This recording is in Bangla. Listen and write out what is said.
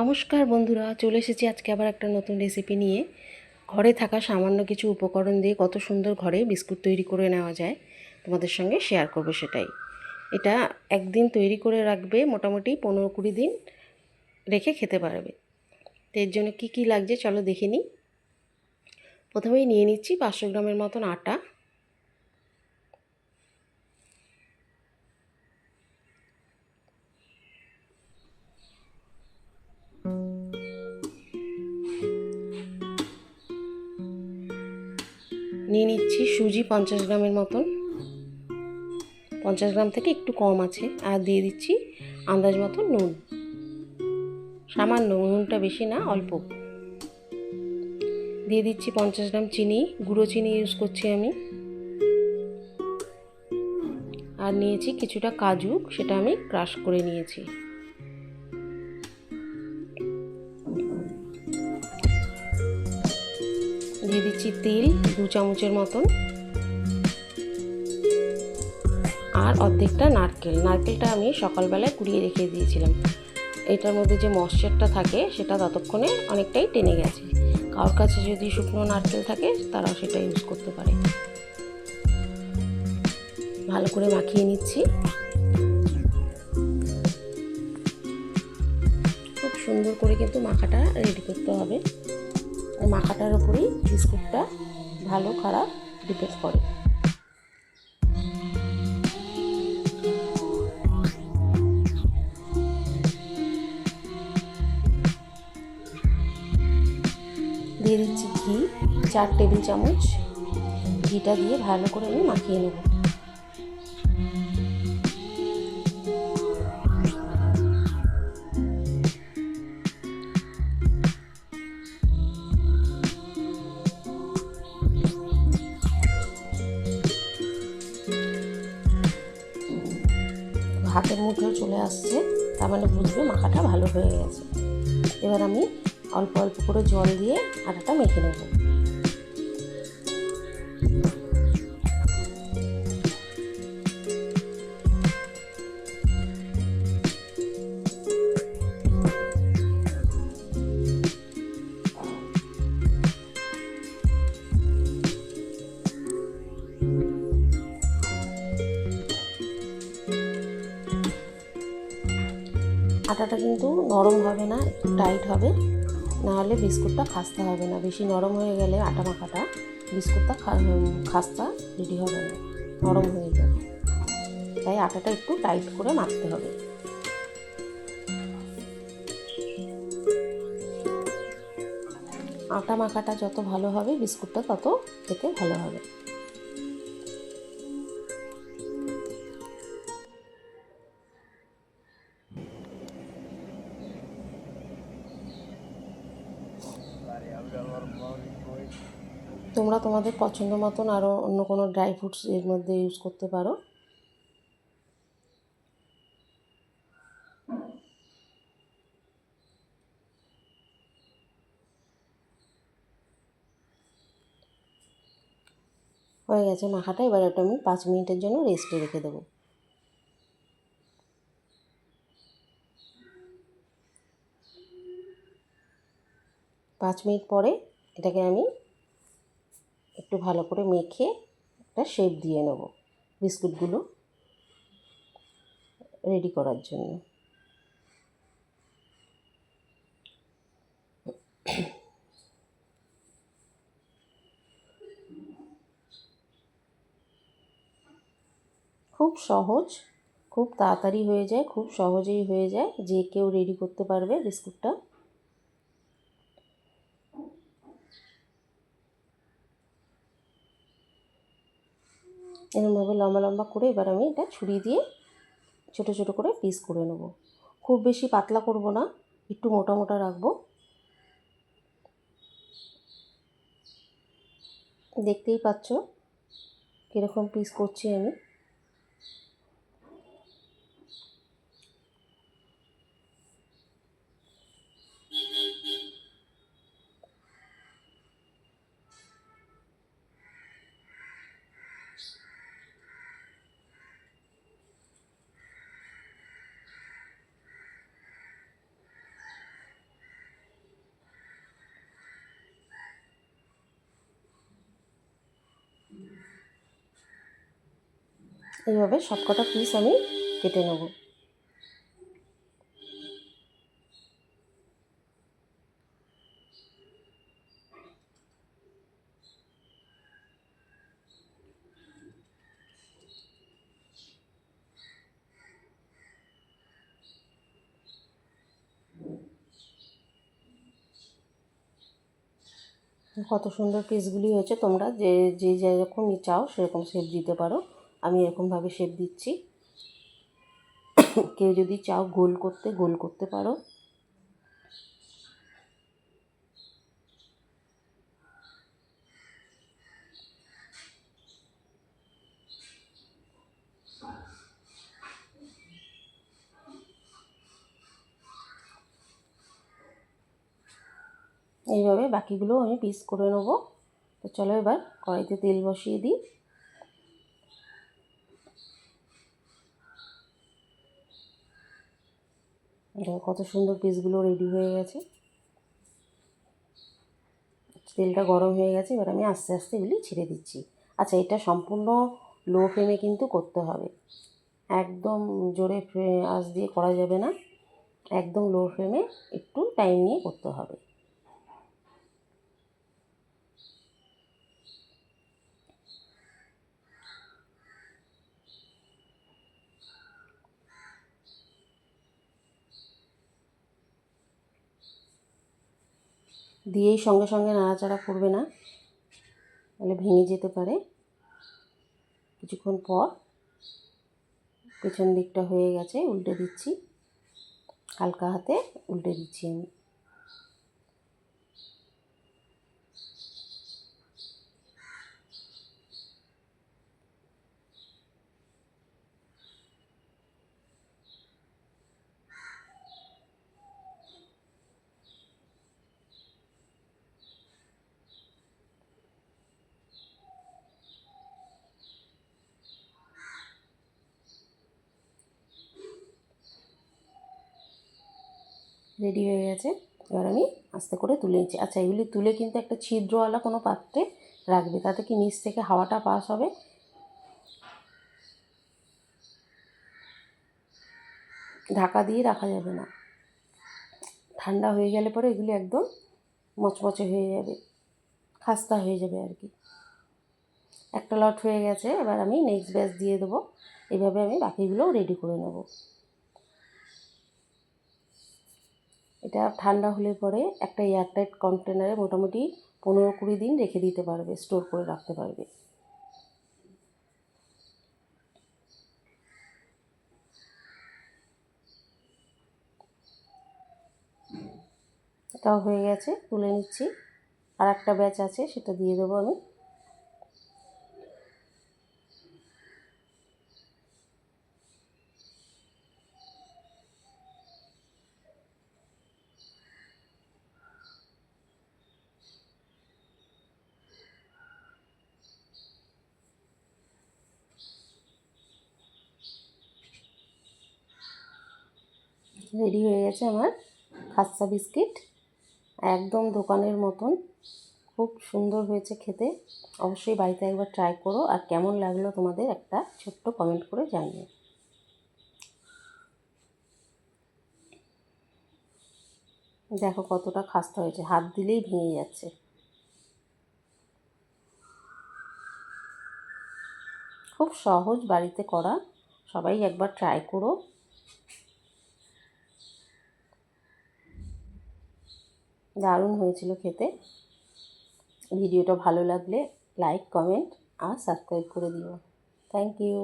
নমস্কার বন্ধুরা, চলে এসেছি আজকে আবার একটা নতুন রেসিপি নিয়ে। ঘরে থাকা সামান্য কিছু উপকরণ দিয়ে কত সুন্দর ঘরে বিস্কুট তৈরি করে নেওয়া যায়, তোমাদের সঙ্গে শেয়ার করব সেটাই। এটা একদিন তৈরি করে রাখবে, মোটামুটি পনেরো কুড়ি দিন রেখে খেতে পারবে। তো এর জন্য কী কী লাগছে চলো দেখে নিই। প্রথমেই নিয়ে নিচ্ছি পাঁচশো গ্রামের মতন আটা নিয়ে নিচ্ছি সুজি পঞ্চাশ গ্রামের মতন। পঞ্চাশ গ্রাম থেকে একটু কম আছে। আর দিয়ে দিচ্ছি আন্দাজ মতন নুন। সামান্য, নুনটা বেশি না, অল্প। দিয়ে দিচ্ছি পঞ্চাশ গ্রাম চিনি, গুঁড়ো চিনি ইউজ করছি আমি। আর নিয়েছি কিছুটা কাজু, সেটা আমি ক্রাশ করে নিয়েছি। দিচ্ছি তিল দু চামচের মতন। আর অর্ধেকটা নারকেল। নারকেলটা আমি সকালবেলায় কুড়িয়ে রেখে দিয়েছিলাম। এটার মধ্যে যে ময়শ্চারটা থাকে, সেটা ততক্ষণে অনেকটাই টেনে গেছে। কারোর কাছে যদি শুকনো নারকেল থাকে, তারা সেটা ইউজ করতে পারে। ভালো করে মাখিয়ে নিচ্ছি। খুব সুন্দর করে কিন্তু মাখাটা রেডি করতে হবে। মাখাটার উপরেই বিস্কুটটা ভালো, খারাপ ডিপেন্ড করে। দিয়ে দিচ্ছি ঘি, চার টেবিল চামচ ঘিটা দিয়ে ভালো করে আমি মাখিয়ে নেব। হাতের মুঠোয় চলে আসছে, তার মানে বুঝবে মাখাটা ভালো হয়ে গেছে। এবার আমি অল্প অল্প করে জল দিয়ে আটাটা মেখে নেব। আটাটা কিন্তু নরম হবে না, একটু টাইট হবে। নাহলে বিস্কুটটা খাস্তা হবে না। বেশি নরম হয়ে গেলে আটা মাখাটা, বিস্কুটটা খাস্তা রেডি হবে না, নরম হয়ে যাবে। তাই আটাটা একটু টাইট করে মাখতে হবে। আটা মাখাটা যত ভালো হবে, বিস্কুটটা তত খেতে ভালো হবে। তোমরা তোমাদের পছন্দ মতন আরও অন্য কোনো ড্রাই ফ্রুটস এর মধ্যে ইউজ করতে পারো। হয়ে গেছে মাখাটা, এবার এটা আমি পাঁচ মিনিটের জন্য রেস্টে রেখে দেবো। পাঁচ মিনিট পরে এটাকে আমি একটু ভালো করে মেখে একটা শেপ দিয়ে নেব বিস্কুটগুলো রেডি করার জন্য। খুব সহজ, খুব তাড়াতাড়ি হয়ে যায়, খুব সহজেই হয়ে যায়। যে কেউ রেডি করতে পারবে বিস্কুটটা এরকমভাবে লম্বা লম্বা করে এবার আমি এটা ছুরি দিয়ে ছোট ছোট করে পিস করে নেব। খুব বেশি পাতলা করব না, একটু মোটা মোটা রাখব। দেখতেই পাচ্ছ কীরকম পিস করছি আমি। এইভাবে সবকটা পিস আমি কেটে নেব। কত সুন্দর পিসগুলি হয়েছে তোমরা। যে যে যেরকম চাও সেরকম শেপ দিতে পারো। আমি এরকমভাবে শেপ দিচ্ছি। কেউ যদি চাও গোল করতে গোল করতে পারো। এইভাবে বাকিগুলো আমি পিস করে নেব। তো চলো এবার কড়াইতে তেল বসিয়ে দিই। দেখো কত সুন্দর পিসগুলো রেডি হয়ে গেছে। তেলটা গরম হয়ে গেছে, এবার আমি আস্তে আস্তে এগুলি ছেড়ে দিচ্ছি। আচ্ছা এটা সম্পূর্ণ লো ফ্লেমে কিন্তু করতে হবে। একদম জোরে আঁচ দিয়ে করা যাবে না। একদম লো ফ্লেমে একটু টাইম নিয়ে করতে হবে। দিয়েই সঙ্গে সঙ্গে নাড়াচাড়া করবে না। তাহলে ভেঙে যেতে পারে। কিছুক্ষণ পর পেছন দিকটা হয়ে গেছে, উল্টে দিচ্ছি। হালকা হাতে উল্টে দিচ্ছি আমি। রেডি হয়ে গেছে। এবার আমি আস্তে করে তুলে নিচ্ছি। আচ্ছা এগুলি তুলে কিন্তু একটা ছিদ্রওয়ালা কোনো পাত্রে রাখবে। তাতে কি নিচ থেকে হাওয়াটা পাস হবে? ঢাকা দিয়ে রাখা যাবে না। ঠান্ডা হয়ে গেলে পরে এগুলি একদম মচমচে হয়ে যাবে। খাস্তা হয়ে যাবে আর কি। একটা লট হয়ে গেছে। এবার আমি নেক্সট ব্যাচ দিয়ে দেবো। এভাবে আমি বাকিগুলোও রেডি করে নেব। এটা ঠান্ডা হলে পরে একটা এয়ারটাইট কন্টেনারে মোটামুটি পনেরো কুড়ি দিন রেখে দিতে পারবে, স্টোর করে রাখতে পারবে। এটাও হয়ে গেছে, তুলে নিচ্ছি। আর একটা ব্যাচ আছে, সেটা দিয়ে দেবো আমি। রেডি হয়ে গেছে আমার খাস্তা বিস্কিট। একদম দোকানের মতন। খুব সুন্দর হয়েছে খেতে। অবশ্যই বাড়িতে একবার ট্রাই করো আর কেমন লাগল তোমাদের একটা ছোট্ট কমেন্ট করে জানিও। দেখো কতটা খাস্তা হয়েছে, হাত দিলেই ভেঙে যাচ্ছে। খুব সহজ বাড়িতে করা। সবাই একবার ট্রাই করো। দারুণ হয়েছিল খেতে। ভিডিওটা ভালো লাগলে লাইক কমেন্ট আর সাবস্ক্রাইব করে দিও। Thank you